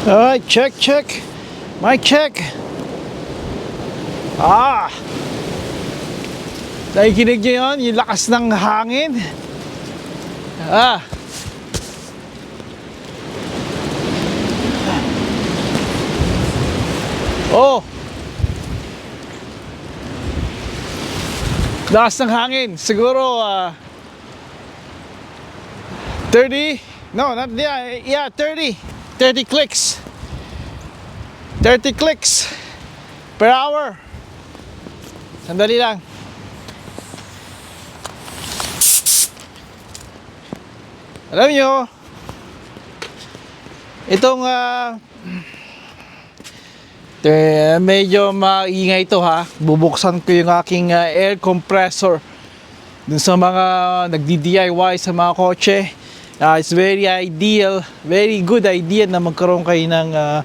Alright, check, check. Mic check. Ah! Nakikinig niyo yun? Yung lakas ng hangin. Ah! Oh! Lakas ng hangin. Siguro, ah... 30? No, not, yeah, yeah, 30. 30 clicks. 30 clicks per hour. Sandali lang. Alam nyo, itong ah, eh, medyo maingay ito ha. Bubuksan ko yung aking ah, air compressor dun sa mga nagdi-DIY sa mga kotse. Ah, it's very ideal, very good idea na magkaroon kayo ng, ah,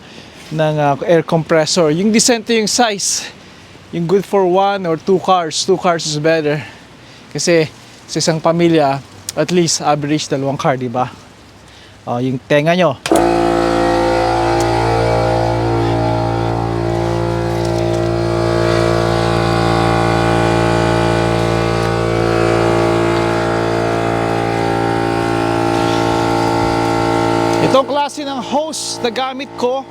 ng ah, air compressor. Yung decent yung size, yung good for one or two cars. Two cars is better. Kasi sa isang pamilya, at least average dalawang car, di ba? Oh, yung tenga nyo. Itong klase ng hose na gamit ko,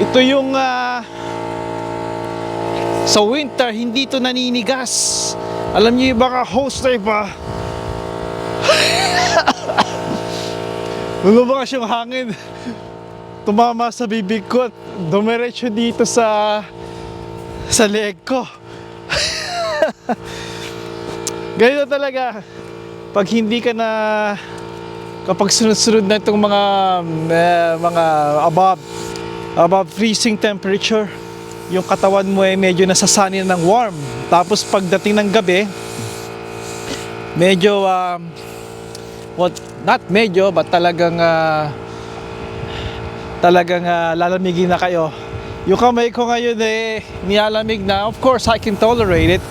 ito yung ah, sa winter hindi ito naninigas. Alam niyo yung baka hose na iba. Nung lumakas yung hangin, tumama sa bibig ko at dumiretso dito sa sa leg ko. Ganito talaga. Pag hindi ka na kapag sunod-sunod na itong mga eh, mga above above freezing temperature yung katawan mo ay medyo nasasanay ng warm. Tapos pagdating ng gabi medyo um, what not medyo but talagang ah, talagang ah, lalamigin na kayo. Yung kamay ko ngayon eh nilalamig na. Of course I can tolerate it.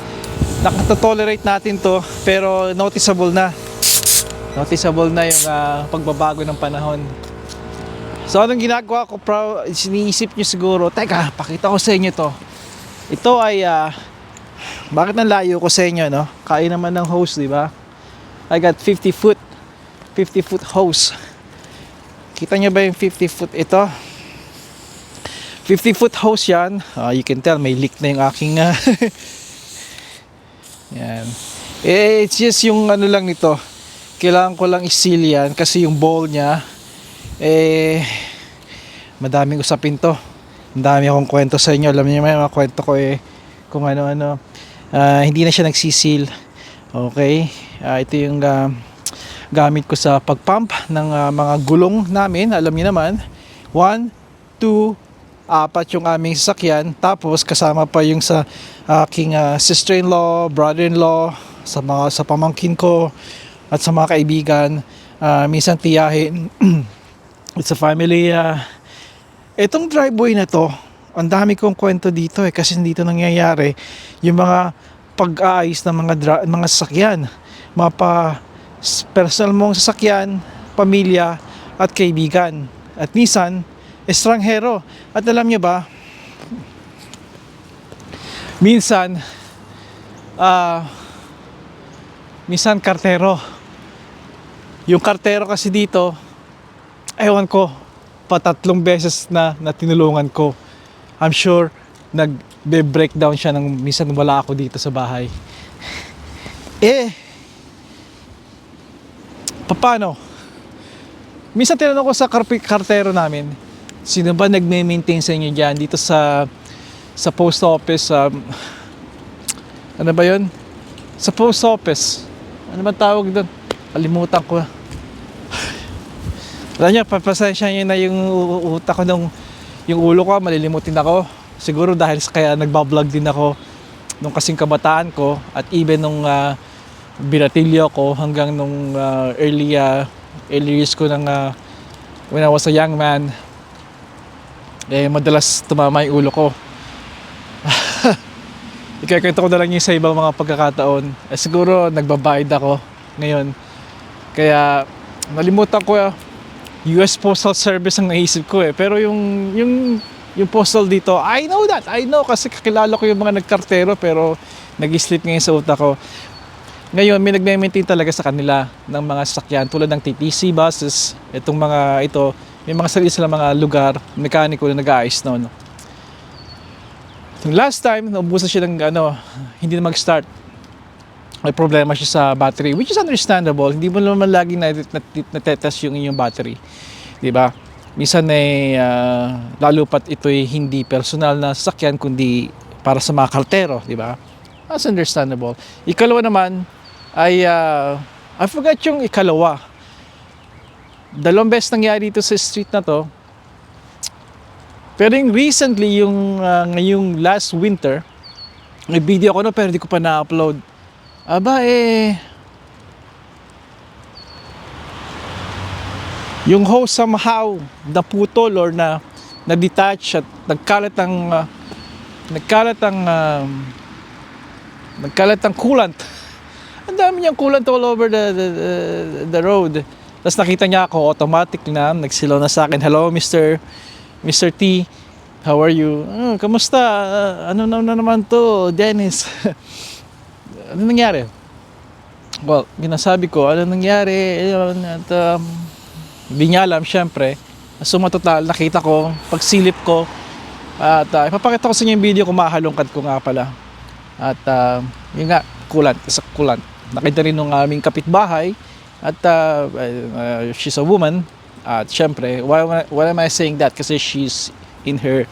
Nakatotolerate natin to pero noticeable na noticeable na yung ah, pagbabago ng panahon. So anong ginagawa ko? Pro, siniisip nyo siguro, teka, pakita ko sa inyo to. Ito ay, ah, bakit nang layo ko sa inyo, no? Kaya naman ng hose, di ba? I got 50 foot, 50 foot hose. Kita nyo ba yung 50 foot ito? 50 foot hose yan. Ah, you can tell, may leak na yung aking, ah, yan. Eh, it's just yung ano lang nito, kailangan ko lang i-seal yan kasi yung bowl niya eh madaming usapin to. Ang akong kwento sa inyo. Alam niyo may mga kwento ko eh kung ano ano Ah, hindi na siya nagsisil. Okay? Ah, ito yung ah, gamit ko sa pagpump ng ah, mga gulong namin. Alam niyo naman. 1, 2, apat yung aming sasakyan. Tapos kasama pa yung sa aking ah, sister-in-law, brother-in-law sa mga sa pamangkin ko at sa mga kaibigan ah, minsan tiyahin. It's a family ah. itong driveway na to ang dami kong kwento dito eh kasi dito nangyayari. Yung mga pag-aayos ng mga mga sasakyan mga pa personal mong sasakyan pamilya at kaibigan. At minsan estranghero. At alam niyo ba minsan ah minsan kartero yung kartero kasi dito, ewan ko, patatlong beses na, na tinulungan ko. I'm sure nag-breakdown siya nang minsan wala ako dito sa bahay. Eh, paano? Minsan tinanong ko sa karpi- kartero namin, sino ba nagme-maintain sa inyo dyan dito sa sa post office, um, ano ba yun? Sa post office. Ano ba tawag doon? Kalimutan ko. Alam niyo, papasensya niyo na yung utak ko nung yung ulo ko, malilimutin ako. Siguro dahil kaya nagbablog din ako nung kasing kabataan ko at even nung uh, binatilyo ko hanggang nung ah, early ah, early years ko ng ah, when I was a young man eh madalas tumama yung ulo ko Ikakwento ko na lang yung sa ibang mga pagkakataon. Eh, siguro nagbabayad ako ngayon. Kaya nalimutan ko US Postal Service ang naisip ko eh. Pero yung, yung, yung postal dito, I know that. I know kasi kakilala ko yung mga nagkartero pero nag-slip ngayon sa utak ko. Ngayon, may nagme-maintain talaga sa kanila ng mga sasakyan tulad ng TTC buses, itong mga ito, may mga sarili sila mga lugar, mekaniko na nag-aayos noon. Yung last time, naubusan siya ng ano, hindi na mag-start. May problema siya sa battery, which is understandable. Hindi mo naman lagi na, na, natetest yung inyong battery. Di ba? Minsan ay ah, lalo pat ito'y hindi personal na sasakyan kundi para sa mga kartero, di ba? That's understandable. Ikalawa naman ay ah, I forgot yung ikalawa. Dalawang beses nangyari dito sa street na to. Pero yung recently, yung ah, ngayong last winter, may video ko no pero di ko pa na-upload. Aba eh, yung hose somehow naputol or na na-detach at nagkalat ang ah, nagkalat ang um, nagkalat ang coolant. Ang dami niyang coolant all over the the, the, the road. Tapos nakita niya ako automatic na nagsilaw na sa akin. Hello Mr. Mr. T. How are you? "Ah, kamusta? Ah, ano na, na naman to, Dennis? ano nangyari? Well, ginasabi ko, ano nangyari? Ayun, At, um, hindi niya alam, syempre. Sumatotal, nakita ko, pagsilip ko, at uh, ipapakita ko sa inyo yung video kung mahalongkad ko nga pala. At uh, yun nga, kulant, isa kulant. Nakita rin nung aming kapitbahay at uh, uh, she's a woman. At syempre, why, am why am I saying that? Kasi she's in her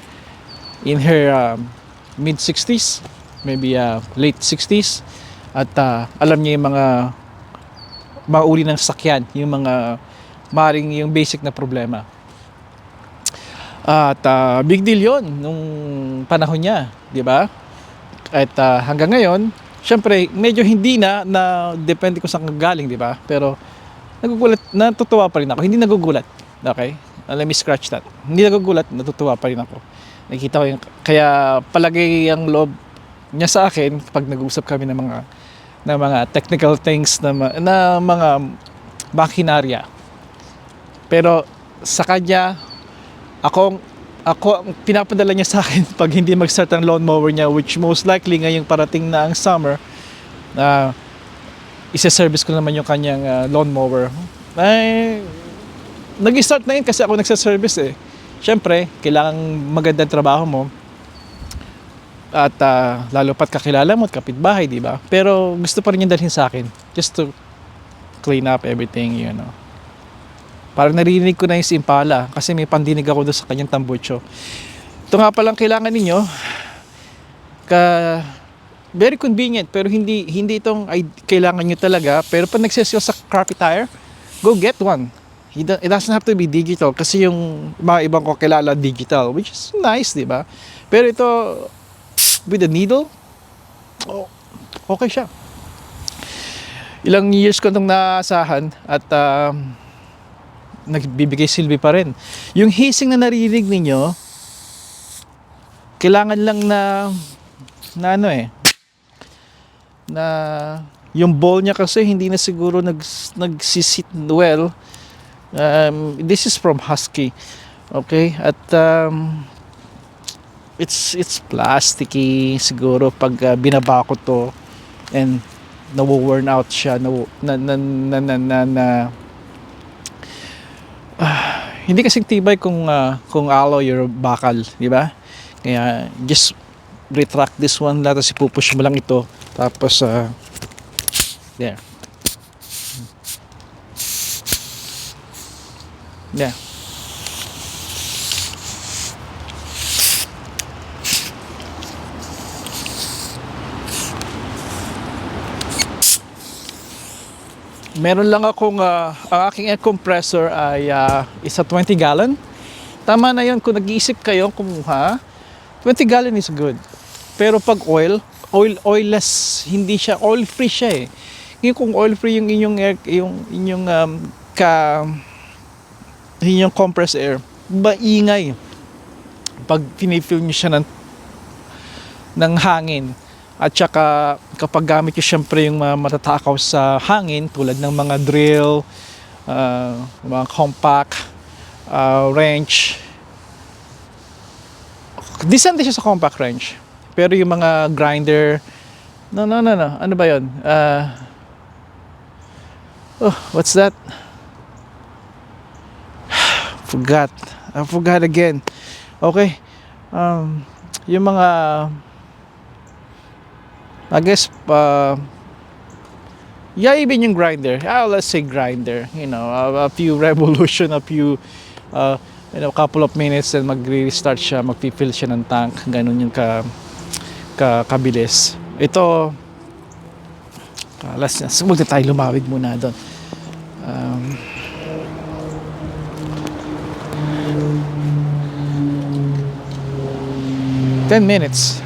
in her um, mid 60s, maybe uh, late 60s. At uh, alam niya yung mga mga uri ng sakyan, yung mga maring yung basic na problema. At ah, big deal yon nung panahon niya, di ba? At ah, hanggang ngayon, syempre, medyo hindi na, na depende ko saan galing, di ba? Pero nagugulat, natutuwa pa rin ako. Hindi nagugulat, okay? Uh, let me scratch that. Hindi nagugulat, natutuwa pa rin ako. Nakikita ko yung, kaya palagay ang loob niya sa akin pag nag-usap kami ng mga ng mga technical things na, na mga makinarya. Pero sa kanya, ako, ako, ang pinapadala niya sa akin pag hindi mag-start ang lawnmower niya, which most likely ngayong parating na ang summer, na isa-service ko naman yung kanyang uh, lawnmower. Ay, nag-start na yun kasi ako nagsa-service eh. Siyempre, kailangan magandang trabaho mo. At ah, lalo pat kakilala mo at kapitbahay, di ba? Pero gusto pa rin niya dalhin sa akin. Just to clean up everything, you know. Parang narinig ko na yung si Impala kasi may pandinig ako doon sa kanyang tambucho. Ito nga palang kailangan ninyo ka very convenient pero hindi hindi itong ay, kailangan nyo talaga pero pag nagsesale sa crappy tire go get one it doesn't have to be digital kasi yung mga ibang ko kilala digital which is nice di ba pero ito with the needle oh, okay siya ilang years ko itong naasahan at um, nagbibigay silbi pa rin. Yung hissing na naririnig ninyo, kailangan lang na na ano eh na yung ball niya kasi hindi na siguro nag nagsisit well. Um, this is from Husky. Okay? At um, it's it's plasticky siguro pag uh, binaba ko to and nawo-worn out siya na na na na, na, na, na hindi kasi tibay kung ah, kung alloy or bakal, di ba? Kaya just retract this one lang tapos ipupush mo lang ito tapos ah, there. Yeah. Meron lang akong, ah, ang aking air compressor ay ah, isa 20 gallon. Tama na yun kung nag-iisip kayo kumuha. 20 gallon is good. Pero pag oil, oil oilless, hindi siya oil free siya eh. Ngayon kung oil free yung inyong air, yung inyong um, ka inyong compressed air, maingay. Pag finifill niyo siya ng ng hangin. At saka kapag gamit nyo syempre yung mga matatakaw sa hangin tulad ng mga drill, uh, mga compact, uh, wrench. Decent siya sa compact wrench. Pero yung mga grinder, no, no, no, no. Ano ba yun? Uh, oh, what's that? Forgot. I forgot again. Okay. Um, yung mga I guess uh, yeah even yung grinder. Ah, let's say grinder you know a, a few revolution a few uh, you know couple of minutes and mag-restart siya magpi-fill siya ng tank. Ganun yung ka, ka kabilis. Ito uh, last na huwag na tayo lumawig muna doon. Um, Ten minutes.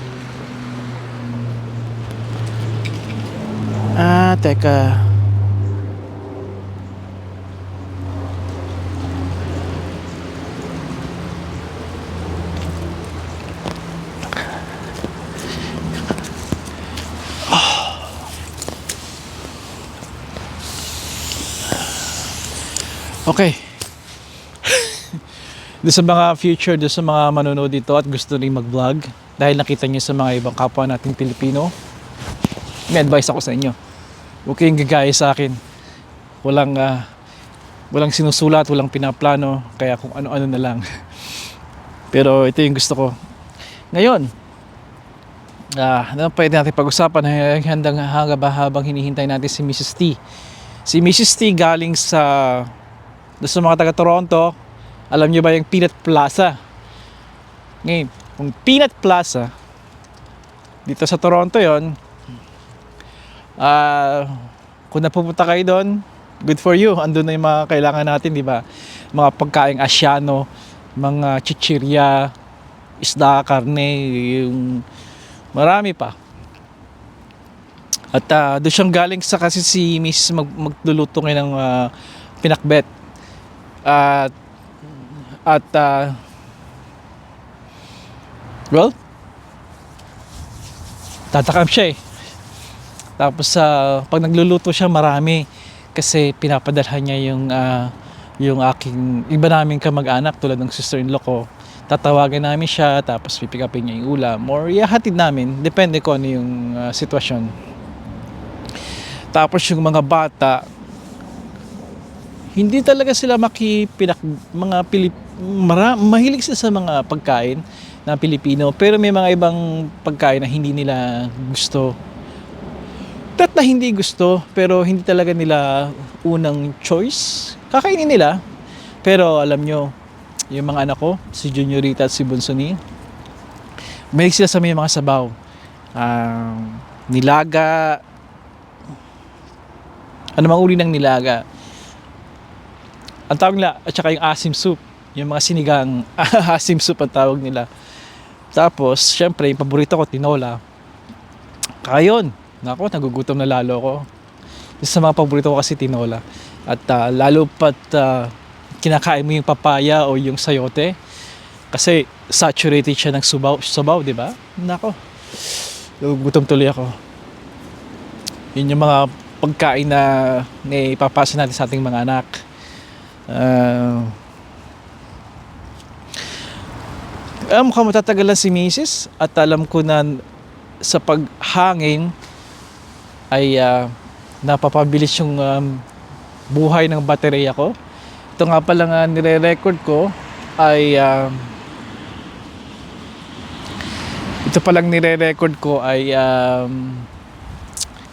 Ah, teka. Okay. doon sa mga future, doon sa mga manonood dito at gusto rin mag-vlog dahil nakita niyo sa mga ibang kapwa nating Pilipino, may advice ako sa inyo. Huwag kayong gagaya sa akin. Walang, ah, walang sinusulat, walang pinaplano, kaya kung ano-ano na lang. Pero ito yung gusto ko. Ngayon, ah, ano pwede natin pag-usapan hanggang hanggang habang hinihintay natin si Mrs. T. Si Mrs. T galing sa sa mga taga Toronto, alam niyo ba yung Peanut Plaza? Ngayon, kung Peanut Plaza, dito sa Toronto yon ah kung napupunta kayo doon, good for you. Andun na yung mga kailangan natin, di ba? Mga pagkaing asyano, mga chichirya, isda, karne, yung marami pa. At ah, doon siyang galing sa kasi si Miss mag, magluluto ngayon ng ah, pinakbet. At at ah, well, tatakam siya eh. Tapos sa pag nagluluto siya marami kasi pinapadalhan niya yung ah, yung aking iba naming kamag-anak tulad ng sister-in-law ko. Tatawagan namin siya tapos pipikapin niya yung ulam or ihahatid namin depende kung ano yung ah, sitwasyon. Tapos yung mga bata hindi talaga sila makipinak mga Pilip mara, mahilig sila sa mga pagkain na Pilipino pero may mga ibang pagkain na hindi nila gusto Tat na hindi gusto, pero hindi talaga nila unang choice. Kakainin nila. Pero alam nyo, yung mga anak ko, si Juniorita at si Bunsoni, mahilig sila sa may mga sabaw. Ah, nilaga, ano mang uri ng nilaga. Ang tawag nila, at saka yung asim soup. Yung mga sinigang asim soup ang tawag nila. Tapos, syempre, yung paborito ko, tinola. Kayon, Nako, nagugutom na lalo ako. Isa sa mga paborito ko kasi tinola. At ah, lalo pat ah, kinakain mo yung papaya o yung sayote. Kasi saturated siya ng subaw, sabaw, di ba? Nako, nagugutom tuloy ako. Yun yung mga pagkain na ipapasa natin sa ating mga anak. Ah, alam ko matatagalan si Mrs. at alam ko na sa paghangin ay ah, napapabilis yung um, buhay ng baterya ko. Ito nga pala nga nire-record ko ay um, ito palang nire-record ko ay um,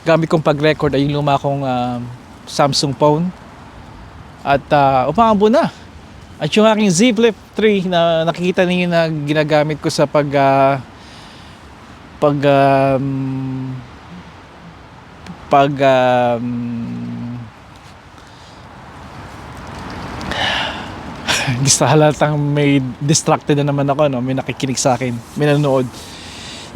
gamit kong pag-record ay yung luma kong um, Samsung phone at uh, umaambo na at yung aking Z Flip 3 na nakikita niyo na ginagamit ko sa pag ah, pag um, pag um, gusto halatang may distracted na naman ako no? May nakikinig sa akin may nanonood.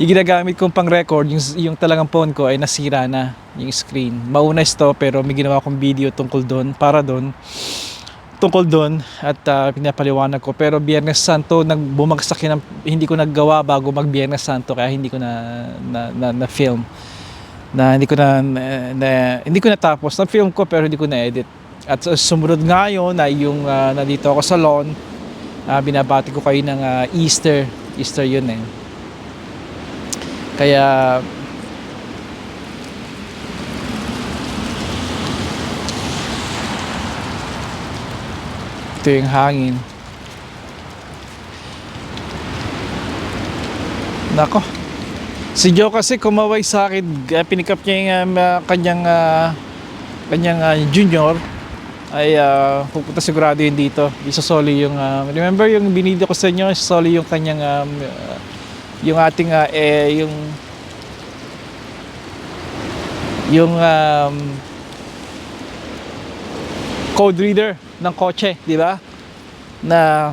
Yung ginagamit kong pang record yung, yung talagang phone ko ay nasira na yung screen. Mauna ito pero may ginawa kong video tungkol doon para doon tungkol doon at ah, pinapaliwanag ko. Pero Biyernes Santo nag bumagsak yun hindi ko naggawa bago mag Biyernes Santo kaya hindi ko na na, na, na film na hindi ko na, na, hindi ko natapos na film ko pero hindi ko na edit At sumunod ngayon ay yung ah, nandito ako sa lawn, ah, binabati ko kayo ng ah, Easter. Easter yun eh. Kaya ito yung hangin. Nako. Si Joe kasi kumaway sa akin, uh, pinikap niya yung ah, kanyang ah, kanyang ah, junior ay ah, pupunta sigurado yun dito. Isasoli yung ah, remember yung binidyo ko sa inyo, isasoli yung kanyang um, ah, yung ating ah, eh yung yung um, code reader ng kotse, di ba? Na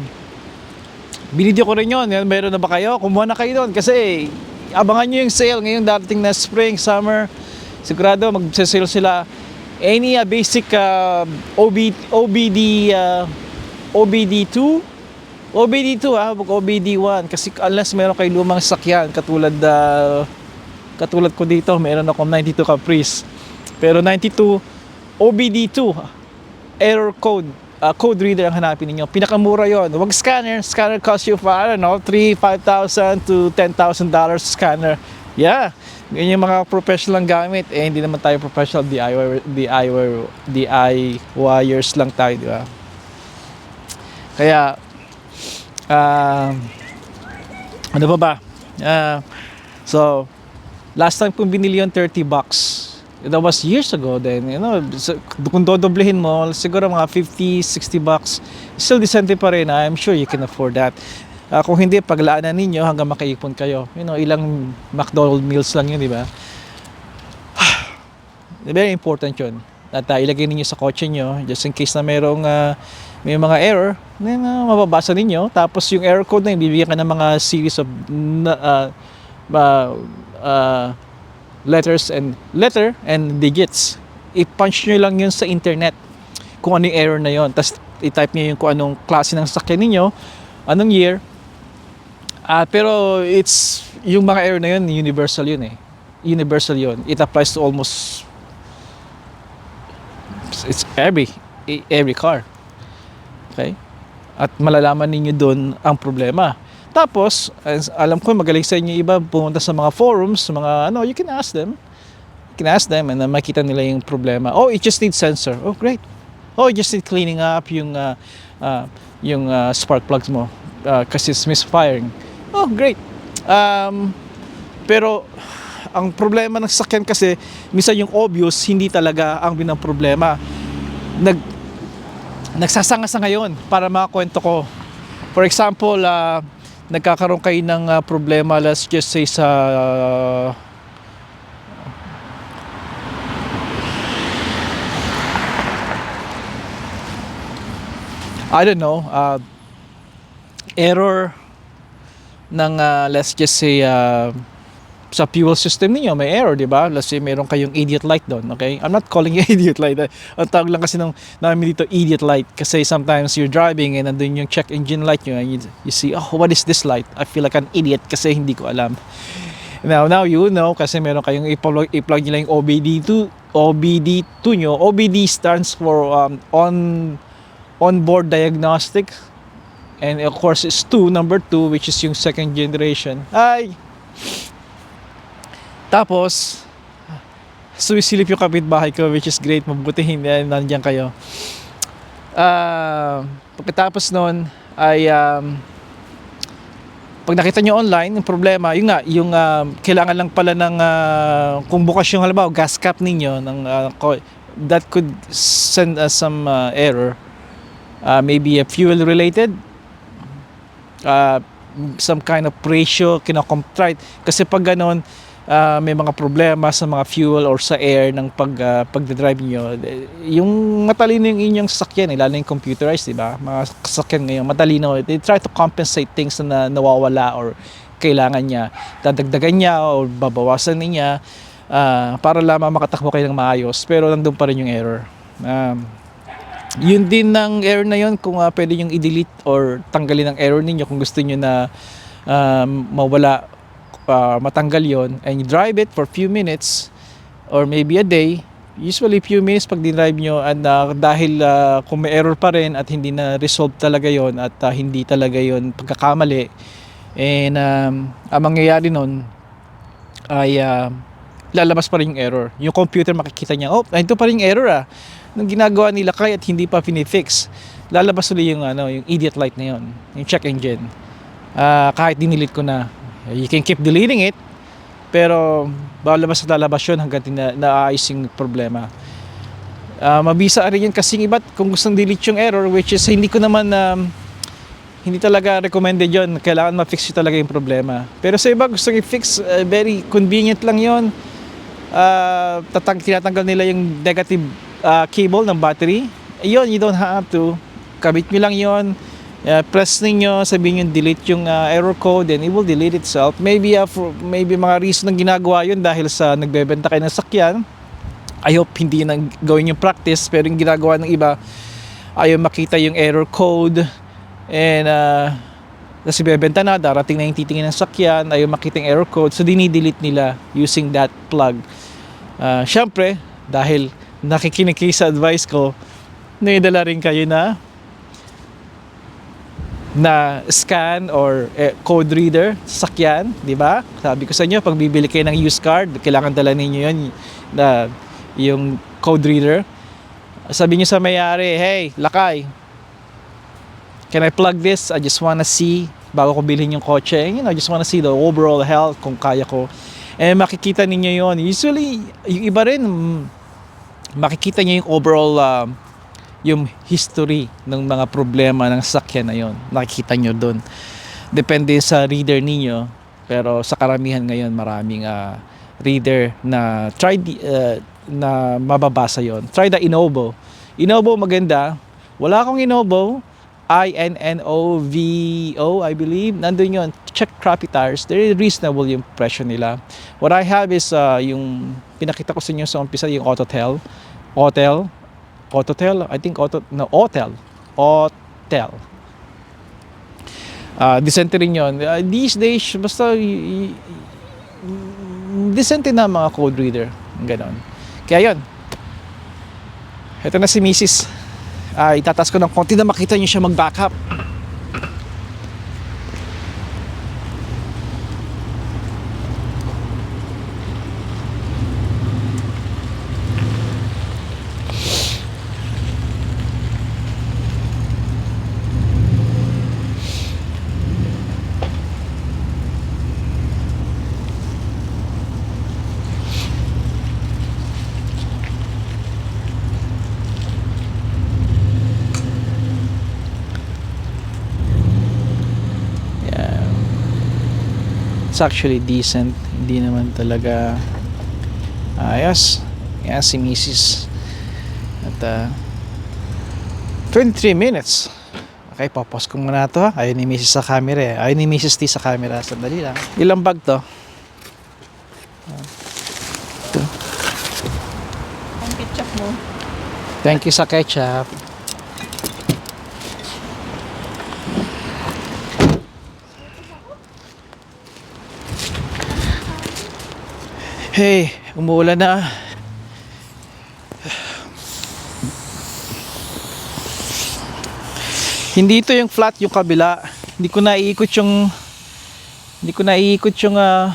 binidyo ko rin yun. Meron na ba kayo? Kumuha na kayo doon kasi abangan nyo yung sale ngayong darating na spring, summer. Sigurado mag-sale sila. Any uh, basic uh, OB, OBD uh, OBD2 OBD2 ah, wag OBD1 kasi unless meron kayo lumang sakyan katulad uh, katulad ko dito, meron akong 92 Caprice. Pero 92 OBD2 error code uh, code reader ang hanapin ninyo. Pinakamura yon. Wag scanner. Scanner cost you, I don't know, 3, 5,000 to 10,000 dollars scanner. Yeah. Ganyan yung mga professional ang gamit. Eh, hindi naman tayo professional. DIY, DIY, DIYers lang tayo, di ba? Kaya, ah, ano ba ba? Ah, so, last time kong binili yung 30 bucks. That was years ago then, you know, kung dodoblehin mo, siguro mga 50, 60 bucks, still decente pa rin. I'm sure you can afford that. Ah, kung hindi, paglaanan ninyo hanggang makaipon kayo. You know, ilang McDonald meals lang yun, di ba? Very important yun. At ah, ilagay ninyo sa kotse nyo, just in case na merong ah, may mga error, na uh, mababasa ninyo. Tapos yung error code na yun, bibigyan ka ng mga series of ah, ah, ah, letters and letter and digits. I-punch nyo lang yun sa internet kung ano yung error na yun. Tapos i-type nyo yung kung anong klase ng sakyan ninyo, anong year. Ah, pero it's yung mga error na yun, universal yun eh. Universal yun. It applies to almost it's every every car. Okay? At malalaman ninyo doon ang problema. Tapos, alam ko magaling sa inyo iba pumunta sa mga forums, mga ano, you can ask them. You can ask them and uh, makita nila yung problema. Oh, it just needs sensor. Oh, great. Oh, it just need cleaning up yung uh, uh, yung uh, spark plugs mo uh, kasi it's misfiring. Oh, great. Um, pero ang problema ng sasakyan kasi minsan yung obvious hindi talaga ang binang problema. Nag nagsasanga sa ngayon para makakwento ko. For example, ah, nagkakaroon kayo ng ah, problema, let's just say sa ah, I don't know, uh, error ng uh, let's just say uh, sa fuel system niyo may error, di ba? Let's say meron kayong idiot light doon, okay? I'm not calling it idiot light. Ang tawag lang kasi ng namin dito idiot light kasi sometimes you're driving and nandun yung check engine light nyo and you, you see, oh, what is this light? I feel like an idiot kasi hindi ko alam. Now, now you know kasi meron kayong i-plug, i-plug lang yung OBD2, OBD2 nyo. OBD stands for um, on onboard diagnostic and of course is 2 number 2 which is yung second generation ay tapos sumisilip yung kapitbahay ko which is great mabuti hindi nandiyan kayo. Ah, pagkatapos nun ay um, pag nakita nyo online yung problema yun nga yung ah, kailangan lang pala ng ah, kung bukas yung halimbawa gas cap ninyo ng ko- that could send us some ah, error. Uh, maybe a fuel related. Uh, some kind of ratio kinocontrite kasi pag ganon uh, may mga problema sa mga fuel or sa air ng pag uh, pagdadrive niyo. Yung matalino yung inyong sasakyan eh, lalo yung computerized di ba? Mga sasakyan ngayon matalino. They try to compensate things na nawawala or kailangan niya. Dadagdagan niya o babawasan niya uh, para lamang makatakbo kayo ng maayos. Pero nandun pa rin yung error. Um, yun din ng error na yun kung uh, pwede yung i-delete or tanggalin ang error ninyo kung gusto niyo na um, mawala uh, matanggal yon and you drive it for few minutes or maybe a day usually few minutes pag dinrive nyo and ah, dahil ah, kung may error pa rin at hindi na resolve talaga yon at ah, hindi talaga yon pagkakamali and um, ang mangyayari nun ay ah, lalabas pa rin yung error. Yung computer makikita niya oh ito pa rin yung error ah. Nung ginagawa nila kaya at hindi pa pinifix lalabas ulit yung ano yung idiot light na yon yung check engine. Ah, kahit dinilit ko na you can keep deleting it pero lalabas at lalabas yun hanggang tina- naayos yung problema. Ah, mabisa rin yun kasi iba't kung gustong delete yung error which is hindi ko naman um, hindi talaga recommended yon kailangan ma-fix yun talaga yung problema. Pero sa iba gusto i-fix uh, very convenient lang yon uh, tatang tinatanggal nila yung negative uh, cable ng battery. Yun you don't have to. Kabit nyo lang yon Uh, press ninyo, sabihin nyo delete yung uh, error code and it will delete itself. Maybe uh, for, maybe mga reason ng ginagawa yun dahil sa nagbebenta kayo ng sakyan. I hope hindi ang gawin yung practice pero yung ginagawa ng iba ayaw makita yung error code and uh, kasi bebenta na, darating na yung titingin ng sakyan, ayaw makita yung error code so dinidelete nila using that plug. Uh, Siyempre, dahil nakikinig kayo sa advice ko, naidala rin kayo na na scan or eh, code reader sa sakyan, di ba? Sabi ko sa inyo, pag bibili kayo ng used card, kailangan dala ninyo yun, na, yung code reader. Sabi niyo sa may-ari, hey, lakay, can I plug this? I just wanna see, bago ko bilhin yung kotse, you know, I just wanna see the overall health, kung kaya ko. Eh, makikita ninyo yon Usually, yung iba rin, mm, makikita niyo yung overall um, yung history ng mga problema ng sakyan na yon nakikita nyo doon depende sa reader ninyo pero sa karamihan ngayon maraming ah, reader na try ah, na mababasa yon try the Innovo Innovo maganda. Wala akong Innovo I-N-N-O-V-O I believe. Nandun yon check crappy tires. Very reasonable yung presyo nila. What I have is ah, yung pinakita ko sa inyo sa umpisa yung Autotel. Hotel Autotel, I think Auto, no, Hotel. Hotel. Ah, decent rin yun. Ah, these days, basta din na mga code reader. Ganon. Kaya yun. Ito na si Mrs. Ah, itatas ko ng konti na makita niyo siya mag-backup. It's actually decent. Hindi naman talaga ayos. Yan si Mrs. At uh, 23 minutes. Okay, papos ko muna to ha. Ayaw ni Mrs. sa camera eh. Ayaw ni Mrs. T sa camera. Sandali lang. Ilang bag to? Ang ketchup mo. Thank you sa ketchup. Hey, umuulan na. Hindi ito yung flat yung kabila. Hindi ko naiikot yung hindi ko naiikot yung ah,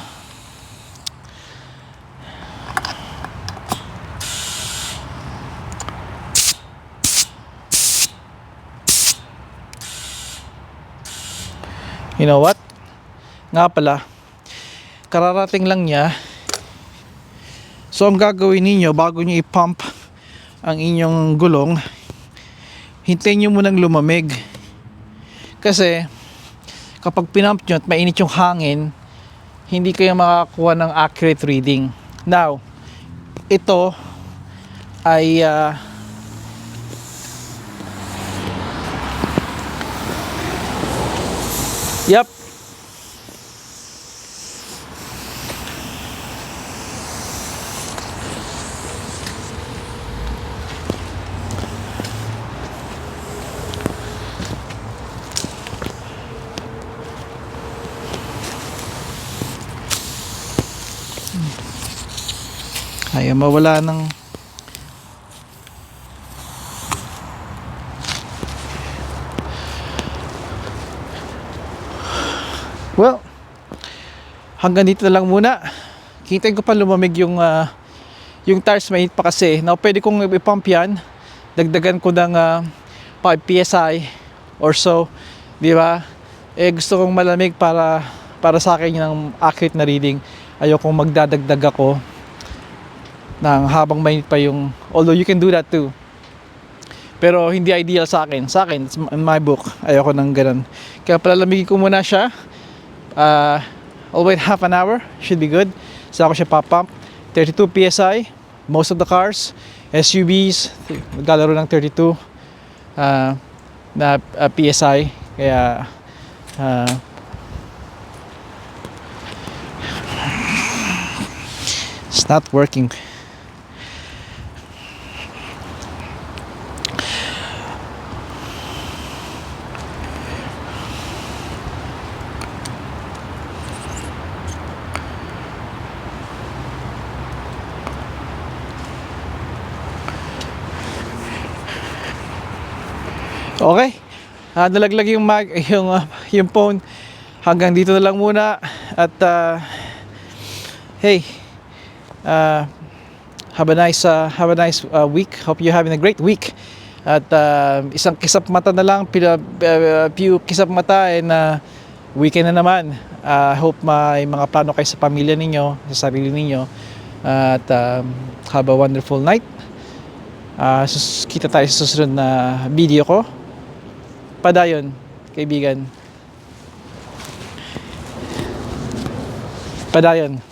You know what? Nga pala, kararating lang niya. So ang gagawin ninyo bago niyo i-pump ang inyong gulong, hintayin niyo munang lumamig. Kasi kapag pinump nyo at mainit yung hangin, hindi kayo makakakuha ng accurate reading. Now, ito ay ah, mawala ng well hanggang dito na lang muna. Kintayin ko pa lumamig yung uh, yung tires mainit pa kasi. Now pwede kong ipump yan. Dagdagan ko ng ah, uh, 5 psi or so di ba? Eh gusto kong malamig para para sa akin ng accurate na reading. Ayokong magdadagdag ako ng habang mainit pa yung although you can do that too. Pero hindi ideal sa akin. Sa akin, it's in my book. Ayoko nang ganun. Kaya palalamigin ko muna siya. Uh, I'll wait half an hour. Should be good. Saka ko siya papump. 32 PSI. Most of the cars. SUVs. Maglalaro ng 32 uh, na uh, PSI. Kaya uh, it's not working. Okay. Ah, nalaglag yung mag yung ah, yung phone. Hanggang dito na lang muna at ah, hey. ah, have a nice ah, have a nice ah, week. Hope you're having a great week. At ah, isang kisap mata na lang, pila, ah, few kisap mata and na weekend na naman. Ah, hope may mga plano kayo sa pamilya ninyo, sa sarili ninyo. At ah, have a wonderful night. Sus- kita tayo sa susunod na video ko. Padayon, kaibigan. Padayon.